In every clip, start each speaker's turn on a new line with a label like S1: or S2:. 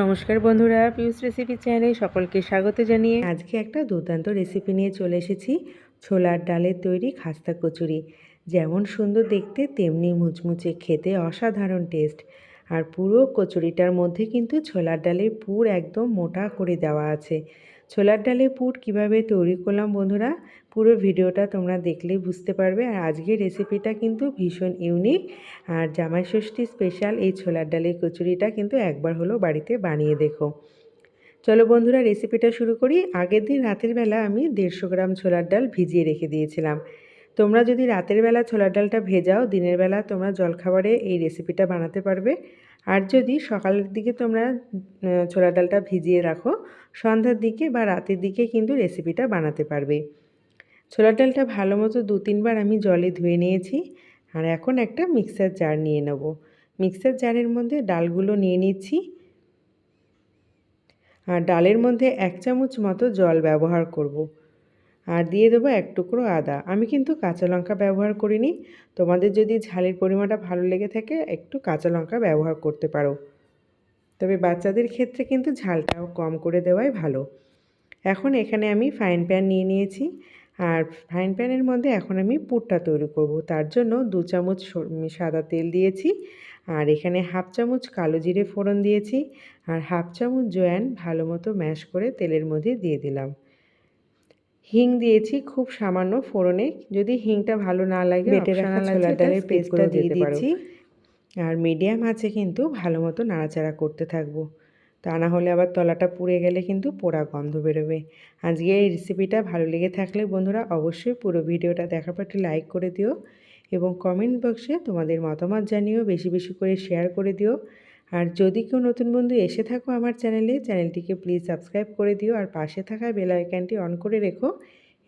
S1: নমস্কার বন্ধুরা পিউস রেসিপি চ্যানেলে সকলকে স্বাগত জানিয়ে আজকে একটা দুর্দান্ত রেসিপি নিয়ে চলে এসেছি। ছোলার ডালের তৈরি খাস্তা কচুরি। যেমন সুন্দর দেখতে, তেমনি মুচমুচে খেতে অসাধারণ টেস্ট আর পুরো কচুরিটার মধ্যে কিন্তু ছোলার ডালের পুর একদম মোটা করে দেওয়া আছে। ছোলার ডালে পুর কীভাবে তৈরি করলাম বন্ধুরা, পুরো ভিডিওটা তোমরা দেখলেই বুঝতে পারবে। আর আজকের রেসিপিটা কিন্তু ভীষণ ইউনিক। আর জামাই ষষ্ঠী স্পেশাল এই ছোলার ডালের কচুরিটা কিন্তু একবার হলো বাড়িতে বানিয়ে দেখো। চলো বন্ধুরা, রেসিপিটা শুরু করি। আগের দিন রাতের বেলা আমি দেড়শো গ্রাম ছোলার ডাল ভিজিয়ে রেখে দিয়েছিলাম। তোমরা যদি রাতের বেলা ছোলার ডালটা ভেজাও, দিনের বেলা তোমরা জলখাবারে এই রেসিপিটা বানাতে পারবে। আর যদি সকালের দিকে তোমরা ছোলার ডালটা ভিজিয়ে রাখো, সন্ধ্যার দিকে বা রাতের দিকে কিন্তু রেসিপিটা বানাতে পারবে। ছোলার ডালটা ভালো মতো দু তিনবার আমি জলে ধুয়ে নিয়েছি। আর এখন একটা মিক্সার জার নিয়ে নেব। মিক্সার জারের মধ্যে ডালগুলো নিয়ে নিচ্ছি। আর ডালের মধ্যে এক চামচ মতো জল ব্যবহার করব। আর দিয়ে দেবো এক টুকরো আদা। আমি কিন্তু কাঁচা লঙ্কা ব্যবহার করিনি। তোমাদের যদি ঝালের পরিমাণটা ভালো লেগে থাকে, একটু কাঁচা লঙ্কা ব্যবহার করতে পারো। তবে বাচ্চাদের ক্ষেত্রে কিন্তু ঝালটাও কম করে দেওয়াই ভালো। এখন এখানে আমি ফাইন প্যান নিয়ে নিয়েছি। আর ফ্রাইং প্যানের মধ্যে এখন আমি পুরটা তৈরি করব। তার জন্য দু চামচ সাদা তেল দিয়েছি। আর এখানে হাফ চামচ কালো জিরে ফোড়ন দিয়েছি। আর হাফ চামচ জোয়ান ভালো মতো ম্যাশ করে তেলের মধ্যে দিয়ে দিলাম। হিং দিয়েছি খুব সামান্য ফোড়নে। যদি হিংটা ভালো না লাগে বেটে রাখা ছোলার ডালের পেস্টটা দিয়ে দিচ্ছি। আর মিডিয়াম আছে কিন্তু ভালো মতো নাড়াচাড়া করতে থাকব। তা না হলে আবার তলাটা পুড়ে গেলে কিন্তু পোড়া গন্ধ বেরোবে। আজকে এই রেসিপিটা ভালো লেগে থাকলে বন্ধুরা অবশ্যই পুরো ভিডিওটা দেখার পর একটু লাইক করে দিও এবং কমেন্ট বক্সে তোমাদের মতামত জানিও বেশি বেশি করে শেয়ার করে দিও। আর যদি কেউ নতুন বন্ধু এসে থাকো আমার চ্যানেলে, চ্যানেলটিকে প্লিজ সাবস্ক্রাইব করে দিও আর পাশে থাকা বেল আইকনটি অন করে রেখো।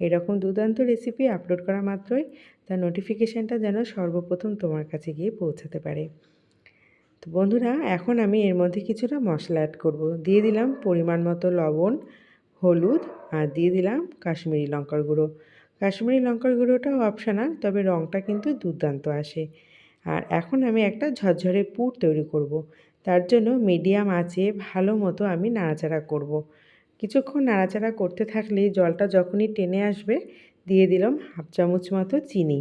S1: এরকম দুর্দান্ত রেসিপি আপলোড করা মাত্রই তার নোটিফিকেশানটা যেন সর্বপ্রথম তোমার কাছে গিয়ে পৌঁছাতে পারে। তো বন্ধুরা, এখন আমি এর মধ্যে কিছুটা মশলা অ্যাড করব। দিয়ে দিলাম পরিমাণ মতো লবণ, হলুদ আর দিয়ে দিলাম কাশ্মীরি লঙ্কার গুঁড়ো। কাশ্মীরি লঙ্কার গুঁড়োটাও অপশানাল তবে রঙটা কিন্তু দুর্দান্ত আসে। আর এখন আমি একটা ঝরঝরে পুর তৈরি করব। তার জন্য মিডিয়াম আঁচে ভালো মতো আমি নাড়াচাড়া করব। কিছুক্ষণ নাড়াচাড়া করতে থাকলে জলটা যখনই টেনে আসবে, দিয়ে দিলাম হাফ চামচ মতো চিনি।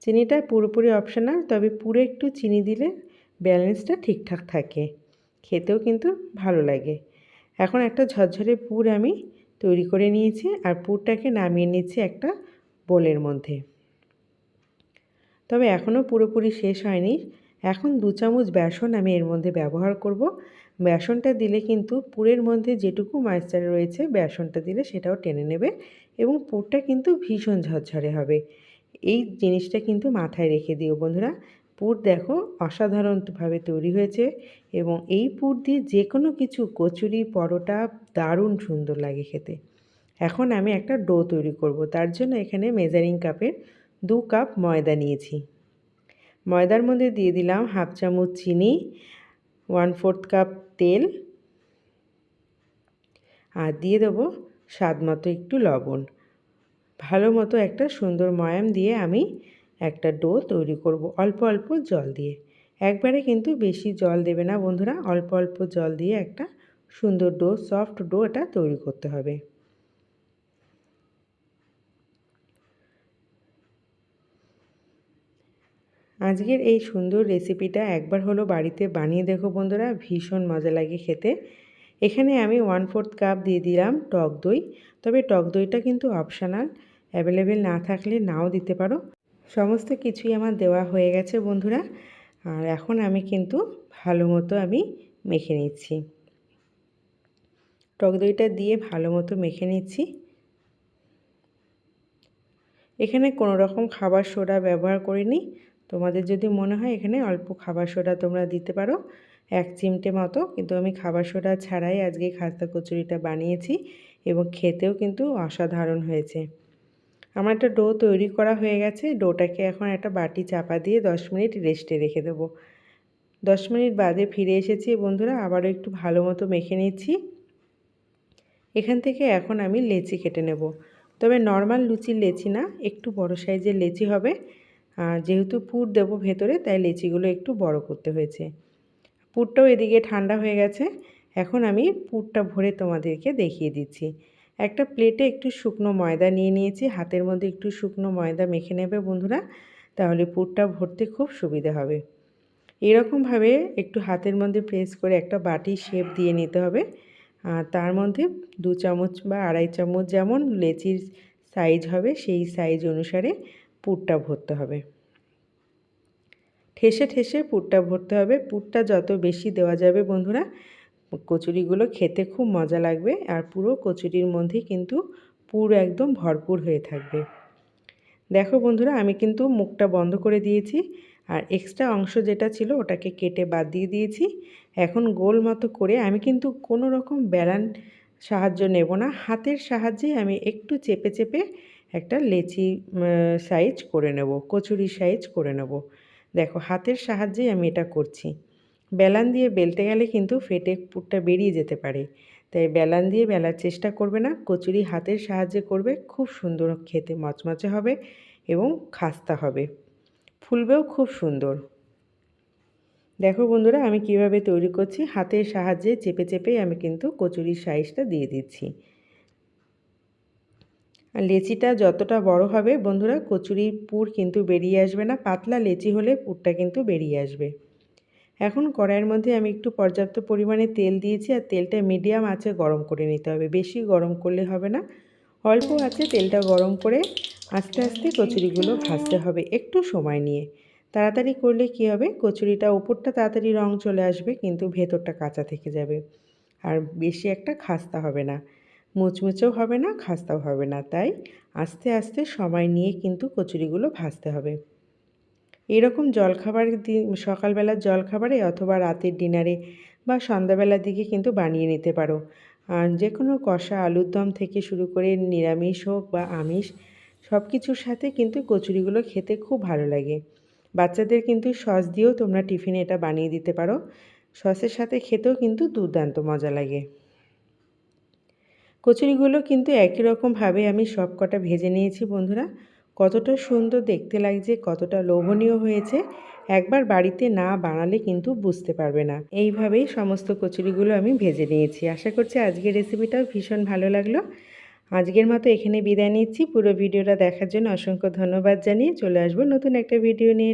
S1: চিনিটা পুরোপুরি অপশানাল তবে পুরো একটু চিনি দিলে ব্যালেন্সটা ঠিকঠাক থাকে। খেতেও কিন্তু ভালো লাগে। এখন একটা ঝরঝরে পুর আমি তৈরি করে নিয়েছি আর পুরটাকে নামিয়ে নিচ্ছি একটা বোলের মধ্যে। তবে এখনও পুরোপুরি শেষ হয়নি। এখন দু চামচ বেসন আমি এর মধ্যে ব্যবহার করব। বেসনটা দিলে কিন্তু পুরের মধ্যে যেটুকু ময়েশ্চার রয়েছে বেসনটা দিলে সেটাও টেনে নেবে এবং পুরটা কিন্তু ভীষণ ঝরঝরে হবে। এই জিনিসটা কিন্তু মাথায় রেখে দিও বন্ধুরা। পুর দেখো অসাধারণভাবে তৈরি হয়েছে এবং এই পুর দিয়ে যে কোনো কিছু, কচুরি, পরোটা, দারুণ সুন্দর লাগে খেতে। এখন আমি একটা ডো তৈরি করব। তার জন্য এখানে মেজারিং কাপের দু কাপ ময়দা নিয়েছি। ময়দার মধ্যে দিয়ে দিলাম হাফ চামচ চিনি ওয়ান ফোর্থ কাপ তেল আর দিয়ে দেবো স্বাদ মতো একটু লবণ। ভালো মতো একটা সুন্দর ময়াম দিয়ে আমি একটা ডো তৈরি করব অল্প অল্প জল দিয়ে। একবারে কিন্তু বেশি জল দেবে না বন্ধুরা, অল্প অল্প জল দিয়ে একটা সুন্দর ডো সফট ডো এটা তৈরি করতে হবে। আজকের এই সুন্দর রেসিপিটা একবার হলো বাড়িতে বানিয়ে দেখো বন্ধুরা, ভীষণ মজা লাগে খেতে। এখানে আমি ওয়ান ফোর্থ কাপ দিয়ে দিলাম টক দই। তবে টক দইটা কিন্তু অপশানাল অ্যাভেলেবেল না থাকলে নাও দিতে পারো। সমস্ত কিছুই আমার দেওয়া হয়ে গেছে বন্ধুরা, আর এখন আমি কিন্তু ভালো মতো আমি মেখে নিচ্ছি। টক দইটা দিয়ে ভালো মতো মেখে নিচ্ছি। এখানে কোনো রকম খাবার সোডা ব্যবহার করিনি তোমাদের যদি মনে হয় এখানে অল্প খাবার সোডা তোমরা দিতে পারো। এক চিমটে মতো, কিন্তু আমি খাবার সোডা ছাড়াই আজকে খাস্তা কচুরিটা বানিয়েছি এবং খেতেও কিন্তু অসাধারণ হয়েছে। আমার একটা ডো তৈরি করা হয়ে গেছে, ডোটাকে এখন একটা বাটি চাপা দিয়ে দশ মিনিট রেস্টে রেখে দেবো। দশ মিনিট বাদে ফিরে এসেছি বন্ধুরা, আবারও একটু ভালো মতো মেখে নিচ্ছি। এখান থেকে এখন আমি লেচি কেটে নেব। তবে নর্মাল লুচির লেচি না, একটু বড় সাইজের লেচি হবে। যেহেতু পুর দেব ভেতরে, তাই লেচিগুলো একটু বড় করতে হয়েছে। পুরটাও এদিকে ঠান্ডা হয়ে গেছে। এখন আমি পুরটা ভরে তোমাদেরকে দেখিয়ে দিচ্ছি। একটা প্লেটে একটু শুকনো ময়দা নিয়ে নিয়েছি। হাতের মধ্যে একটু শুকনো ময়দা মেখে নেবে বন্ধুরা, তাহলে পুরটা ভরতে খুব সুবিধা হবে। এরকমভাবে একটু হাতের মধ্যে প্রেস করে একটা বাটি শেপ দিয়ে নিতে হবে। আর তার মধ্যে দু চামচ বা আড়াই চামচ যেমন লেচির সাইজ হবে, সেই সাইজ অনুসারে পুরটা ভরতে হবে। ঠেসে ঠেসে পুরটা ভরতে হবে। পুরটা যত বেশি দেওয়া যাবে বন্ধুরা, কচুরিগুলো খেতে খুব মজা লাগবে আর পুরো কচুরির মধ্যে কিন্তু পুর একদম ভরপুর হয়ে থাকবে। দেখো বন্ধুরা, আমি কিন্তু মুখটা বন্ধ করে দিয়েছি আর এক্সট্রা অংশ যেটা ছিল ওটাকে কেটে বাদ দিয়ে দিয়েছি। এখন গোল মতো করে আমি কিন্তু কোনো রকম বেলান সাহায্য নেব না। হাতের সাহায্যে আমি একটু চেপে চেপে একটা লেচি সাইজ করে নেব, কচুরি সাইজ করে নেব। দেখো, হাতের সাহায্যেই আমি এটা করছি। বেলান দিয়ে বেলতে গেলে কিন্তু ফেটে পুরটা বেরিয়ে যেতে পারে। তাই বেলান দিয়ে বেলার চেষ্টা করবে না, কচুরি হাতের সাহায্যে করবে, খুব সুন্দর খেতে মচমচে হবে এবং খাস্তা হবে। ফুলবেও খুব সুন্দর। দেখো বন্ধুরা, আমি কীভাবে তৈরি করছি, হাতের সাহায্যে চেপে চেপে আমি কিন্তু কচুরির সাইজটা দিয়ে দিচ্ছি। আর লেচিটা যতটা বড় হবে, বন্ধুরা, কচুরির পুর কিন্তু বেরিয়ে আসবে না, পাতলা লেচি হলে পুরটা কিন্তু বেরিয়ে আসবে। এখন কড়াইয়ের মধ্যে আমি একটু পর্যাপ্ত পরিমাণে তেল দিয়েছি আর তেলটা মিডিয়াম আছে গরম করে নিতে হবে, বেশি গরম করলে হবে না। অল্প আছে তেলটা গরম করে আস্তে আস্তে কচুরিগুলো ভাজতে হবে একটু সময় নিয়ে। তাড়াতাড়ি করলে কি হবে, কচুরিটা ওপরটা তাড়াতাড়ি রং চলে আসবে, কিন্তু ভেতরটা কাঁচা থেকে যাবে। আর বেশি একটা খাস্তা হবে না। মুচমুচেও হবে না, খাস্তাও হবে না, তাই আস্তে আস্তে সময় নিয়ে কিন্তু কচুরিগুলো ভাজতে হবে। এরকম জলখাবার সকালবেলার জলখাবারে অথবা রাতের ডিনারে বা সন্ধ্যাবেলার দিকে কিন্তু বানিয়ে নিতে পারো। আর যে কোনো কষা, আলুর দম থেকে শুরু করে নিরামিষ হোক বা আমিষ সব কিছুর সাথে কিন্তু কচুরিগুলো খেতে খুব ভালো লাগে। বাচ্চাদের কিন্তু সস দিয়েও তোমরা টিফিনে এটা বানিয়ে দিতে পারো। সসের সাথে খেতেও কিন্তু দুর্দান্ত মজা লাগে। কচুরিগুলো কিন্তু একই রকমভাবে আমি সব কটা ভেজে নিয়েছি বন্ধুরা। কতটা সুন্দর দেখতে লাগছে, কতটা লোভনীয় হয়েছে। একবার বাড়িতে না বানালে কিন্তু বুঝতে পারবে না। এইভাবেই সমস্ত কচুরিগুলো আমি ভেজে নিয়েছি। আশা করছি আজকের রেসিপিটাও ভীষণ ভালো লাগল। আজকের মতো এখানে বিদায় নিচ্ছি। পুরো ভিডিওটা দেখার জন্য অসংখ্য ধন্যবাদ জানিয়ে চলে আসব নতুন একটা ভিডিও নিয়ে।